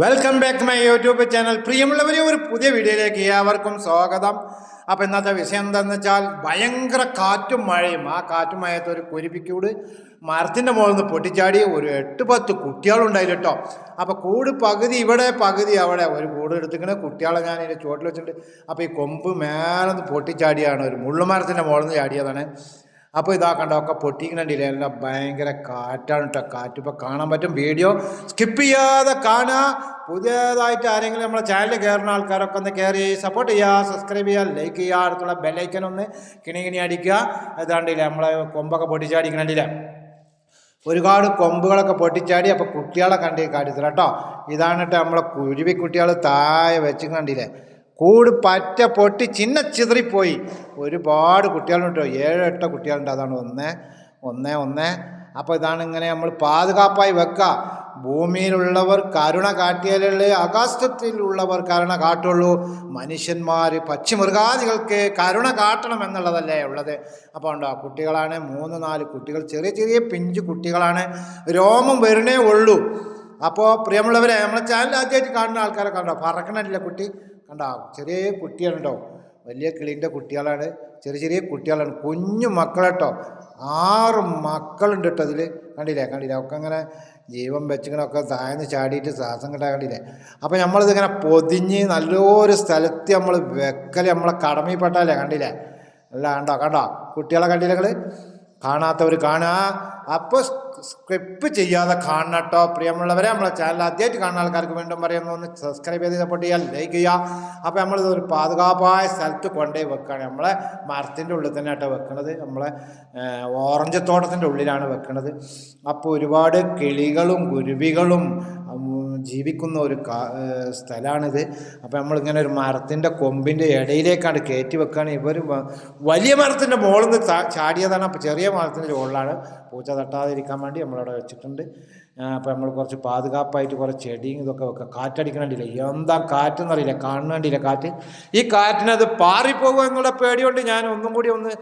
Welcome back my YouTube channel പ്രിയമുള്ളവരെ ഒരു പുതിയ വീഡിയോയിലേക്ക് ഏവർക്കും സ്വാഗതം. അപ്പം ഇന്നത്തെ വിഷയം എന്താണെന്ന് വെച്ചാൽ ഭയങ്കര കാറ്റും മഴയും. ആ കാറ്റും മഴയത്ത് ഒരു കുരുപ്പിക്കൂട് മരത്തിന്റെ മുകളിൽ നിന്ന് പൊട്ടിച്ചാടി ഒരു എട്ട് പത്ത് കുട്ടികളുണ്ടായില്ല കേട്ടോ. അപ്പോൾ കൂട് പകുതി ഇവിടെ പകുതി അവിടെ. ഒരു കൂട് എടുത്തിക്കണ കുട്ടികളെ ഞാൻ ഇതിന്റെ ചുവട്ടിൽ വെച്ചിട്ടുണ്ട്. അപ്പോൾ ഈ കൊമ്പ് മേലെ നിന്ന് പൊട്ടിച്ചാടിയാണ്. ഒരു മുള്ളുമരത്തിന്റെ മുകളിൽ നിന്ന് ചാടിയതാണ്. അപ്പോൾ ഇതാ കണ്ടോ ഒക്കെ പൊട്ടിക്കണ്ടില്ല എല്ലാം ഭയങ്കര കാറ്റാണ് കേട്ടോ. കാറ്റ് ഇപ്പോൾ കാണാൻ പറ്റും. വീഡിയോ സ്കിപ്പ് ചെയ്യാതെ കാണുക. പുതിയതായിട്ട് ആരെങ്കിലും നമ്മളെ ചാനൽ കയറുന്ന ആൾക്കാരൊക്കെ ഒന്ന് കയറി സപ്പോർട്ട് ചെയ്യുക. സബ്സ്ക്രൈബ് ചെയ്യുക ലൈക്ക് ചെയ്യുക. അടുത്തുള്ള ബെല്ലൈക്കൻ ഒന്ന് കിണി കിണി അടിക്കുക. ഇതാണ്ടില്ല നമ്മളെ കൊമ്പൊക്കെ പൊട്ടിച്ചാടിക്കണില്ല ഒരുപാട് കൊമ്പുകളൊക്കെ പൊട്ടിച്ചാടി അപ്പോൾ കുട്ടികളെ കണ്ടി കാട്ടിത്തരാം കേട്ടോ. ഇതാണ് കേട്ടോ നമ്മളെ കുരുവി കുട്ടികൾ താഴെ വെച്ച് കണ്ടില്ലേ? കൂട് പറ്റ പൊട്ടി ചിന്ന ചിതറിപ്പോയി. ഒരുപാട് കുട്ടികളുണ്ട്. എട്ട കുട്ടികളുണ്ട്. അതാണ് ഒന്ന് ഒന്ന് ഒന്ന്. അപ്പോൾ ഇതാണ് ഇങ്ങനെ നമ്മൾ പാതുകാപ്പായി വെക്കുക ഭൂമിയിലുള്ളവർ കരുണ കാട്ടിയാലേ ആകാശത്തിലുള്ളവർ കരുണ കാട്ടുള്ളൂ. മനുഷ്യന്മാർ പക്ഷിമൃഗാദികൾക്ക് കരുണ കാട്ടണം എന്നുള്ളതല്ലേ ഉള്ളത്. അപ്പോൾ ഉണ്ടോ കുട്ടികളാണ് മൂന്ന് നാല് കുട്ടികൾ. ചെറിയ ചെറിയ പിഞ്ചു കുട്ടികളാണ്. രോമം വരണേ ഉള്ളൂ. അപ്പോൾ പ്രിയമുള്ളവരെ നമ്മളെ ചാനൽ ആദ്യമായിട്ട് കാണുന്ന ആൾക്കാരെ കണ്ടോ പറക്കണില്ല കുട്ടി? കണ്ടോ ചെറിയ കുട്ടികളുണ്ടാവും. വലിയ കിളീന്റെ കുട്ടികളാണ്. ചെറിയ ചെറിയ കുട്ടികളാണ്. കുഞ്ഞു മക്കളെട്ടോ. ആറ് മക്കളുണ്ട് കേട്ടോ അതിൽ കണ്ടില്ലേ? കണ്ടില്ലേ? ഒക്കെ അങ്ങനെ ജീവൻ വെച്ചിങ്ങനൊക്കെ താഴ്ന്ന് ചാടിയിട്ട് ശ്വാസം കിട്ടാൻ കണ്ടില്ലേ? അപ്പോൾ നമ്മളിതിങ്ങനെ പൊതിഞ്ഞ് നല്ലൊരു സ്ഥലത്ത് നമ്മൾ വെക്കൽ നമ്മളെ കടമയിൽപ്പെട്ടാലേ കണ്ടില്ലേ? അല്ല കണ്ടോ? കണ്ടോ കുട്ടികളെ കണ്ടില്ലേ നിങ്ങൾ കാണാത്തവർ കാണുക അപ്പോൾ സ്ക്രിപ്പ് ചെയ്യാതെ കാണണം കേട്ടോ പ്രിയമുള്ളവരെ നമ്മളെ ചാനൽ ആദ്യമായിട്ട് കാണുന്ന ആൾക്കാർക്ക് വീണ്ടും പറയുന്നു ഒന്ന് സബ്സ്ക്രൈബ് ചെയ്ത് സപ്പോർട്ട് ചെയ്യുക ലൈക്ക് ചെയ്യുക അപ്പോൾ നമ്മളിത് ഒരു പാതുകാപ്പായ സ്ഥലത്ത് കൊണ്ടുപോയി വെക്കുകയാണ് നമ്മളെ മരത്തിന്റെ ഉള്ളിൽ തന്നെ ആട്ടോ വെക്കണത്. നമ്മളെ ഓറഞ്ച് തോട്ടത്തിന്റെ ഉള്ളിലാണ് വെക്കണത്. അപ്പോൾ ഒരുപാട് കിളികളും കുരുവികളും ജീവിക്കുന്ന ഒരു കാ- സ്ഥലമാണിത് അപ്പോൾ നമ്മളിങ്ങനെ ഒരു മരത്തിന്റെ കൊമ്പിന്റെ ഇടയിലേക്കാണ് കയറ്റി വെക്കുകയാണ് ഇവർ വലിയ മരത്തിന്റെ മുകളിൽ നിന്ന് ചാടിയതാണ്. അപ്പോൾ ചെറിയ മരത്തിന്റെ മുകളിലാണ് പൂച്ച തട്ടാതിരിക്കാൻ വേണ്ടി നമ്മളവിടെ വെച്ചിട്ടുണ്ട്. അപ്പോൾ നമ്മൾ കുറച്ച് പാതുകാപ്പായിട്ട് കുറേ ചെടിയും ഇതൊക്കെ വെക്കുക കാറ്റടിക്കണില്ല എന്താ കാറ്റെന്നറിയില്ല. കാണേണ്ടിയില്ല കാറ്റ്? ഈ കാറ്റിനത് പാറിപ്പോകുക എന്നുള്ള പേടിയുണ്ട് ഞാൻ ഒന്നും കൂടി ഒന്ന്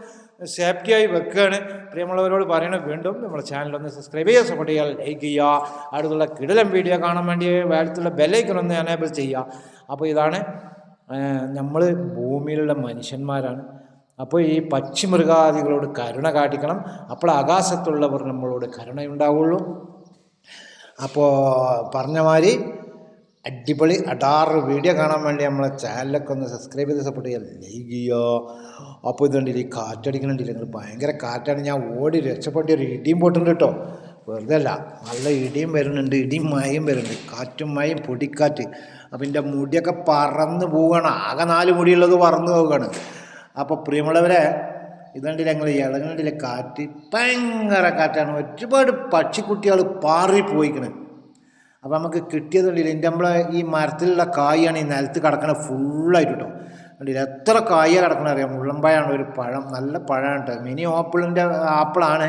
സേഫ്റ്റിയായി വെക്കുകയാണ് പ്രിയമുള്ളവരോട് പറയണം വീണ്ടും നമ്മുടെ ചാനൽ ഒന്ന് സബ്സ്ക്രൈബ് ചെയ്യുക സപ്പോർട്ട് ചെയ്യുക ലൈക്ക് ചെയ്യുക. അടുത്തുള്ള കിടിലം വീഡിയോ കാണാൻ വേണ്ടി അടുത്തുള്ള ബെല്ലൈക്കൺ ഒന്ന് എനേബിൾ ചെയ്യുക. അപ്പോൾ ഇതാണ് നമ്മൾ ഭൂമിയിലുള്ള മനുഷ്യന്മാരാണ്. അപ്പോൾ ഈ പക്ഷിമൃഗാദികളോട് കരുണ കാട്ടിക്കണം. അപ്പോൾ ആകാശത്തുള്ളവർ നമ്മളോട് കരുണയുണ്ടാവുള്ളൂ. അപ്പോൾ പറഞ്ഞ മാതിരി അടിപൊളി അടാറ് വീഡിയോ കാണാൻ വേണ്ടി നമ്മളെ ചാനലൊക്കെ ഒന്ന് സബ്സ്ക്രൈബ് ചെയ്ത് സപ്പോർട്ട് ചെയ്യുക. ലൈക്ക് ചെയ്യോ അപ്പോൾ ഇതുകൊണ്ടില്ല ഈ നിങ്ങൾ ഭയങ്കര കാറ്റാണ്. ഞാൻ ഓടി രക്ഷപ്പെട്ടി ഒരു ഇടിയും പൊട്ടുണ്ട് കേട്ടോ. വെറുതെ അല്ല നല്ല ഇടിയും വരുന്നുണ്ട് ഇടിയും മഴയും വരുന്നുണ്ട്. കാറ്റും മഴയും പൊടിക്കാറ്റ്. അപ്പം എന്റെ മുടിയൊക്കെ പറന്ന് പോവുകയാണ്. ആകെ നാല് മുടിയുള്ളത് പറന്ന് പോവുകയാണ്. അപ്പോൾ പ്രിയമുള്ളവരെ ഇതുകൊണ്ടില്ല ഞങ്ങൾ ഇളകണ്ടില്ല കാറ്റ്. ഭയങ്കര കാറ്റാണ്. ഒരുപാട് പക്ഷിക്കുട്ടികൾ പാറിപ്പോയിക്കണ്. അപ്പോൾ നമുക്ക് കിട്ടിയതുകൊണ്ടില്ല എന്റെ നമ്മളെ ഈ മരത്തിലുള്ള കായാണ് ഈ നിലത്ത് കിടക്കണ ഫുള്ളായിട്ട് കേട്ടോ കണ്ടില്ല എത്ര കായ കിടക്കണ അറിയാം മുള്ളമ്പഴാണ് ഒരു പഴം നല്ല പഴമാണ് കേട്ടോ മിനി ഓപ്പിളിന്റെ ആപ്പിളാണ്.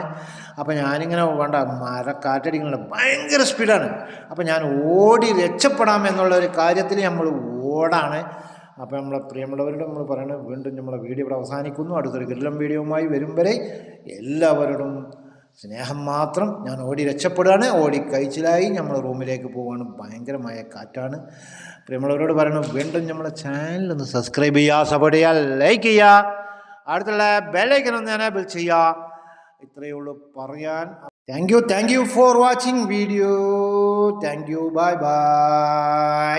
അപ്പോൾ ഞാനിങ്ങനെ വേണ്ട മര കാറ്റടിക്കുന്നുണ്ട് ഭയങ്കര സ്പീഡാണ് അപ്പോൾ ഞാൻ ഓടി രക്ഷപ്പെടാം എന്നുള്ള ഒരു കാര്യത്തിൽ നമ്മൾ ഓടാണ്. അപ്പോൾ നമ്മളെ പ്രിയമുള്ളവരോട് നമ്മൾ പറയുന്നത് വീണ്ടും നമ്മളെ വീഡിയോ ഇവിടെ അവസാനിക്കുന്നു. അടുത്തൊരു കിരലം വീഡിയോയുമായി വരും വരെ എല്ലാവരോടും സ്നേഹം മാത്രം. ഞാൻ ഓടി രക്ഷപ്പെടുകയാണ്. ഓടി കഴിച്ചിലായി. നമ്മൾ റൂമിലേക്ക് പോവുകയാണ് ഭയങ്കരമായ കാറ്റാണ്. പ്രിയമുള്ളവരോട് പറയണം വീണ്ടും നമ്മളെ ചാനൽ ഒന്ന് സബ്സ്ക്രൈബ് ചെയ്യുക സപ്പോർട്ട് ചെയ്യുക ലൈക്ക് ചെയ്യുക. അടുത്തുള്ള ബെല്ലൈക്കൻ ഒന്ന് എനേബിൾ ചെയ്യുക. ഇത്രയേ ഉള്ളൂ പറയാൻ. Thank you thank you for watching video thank you bye bye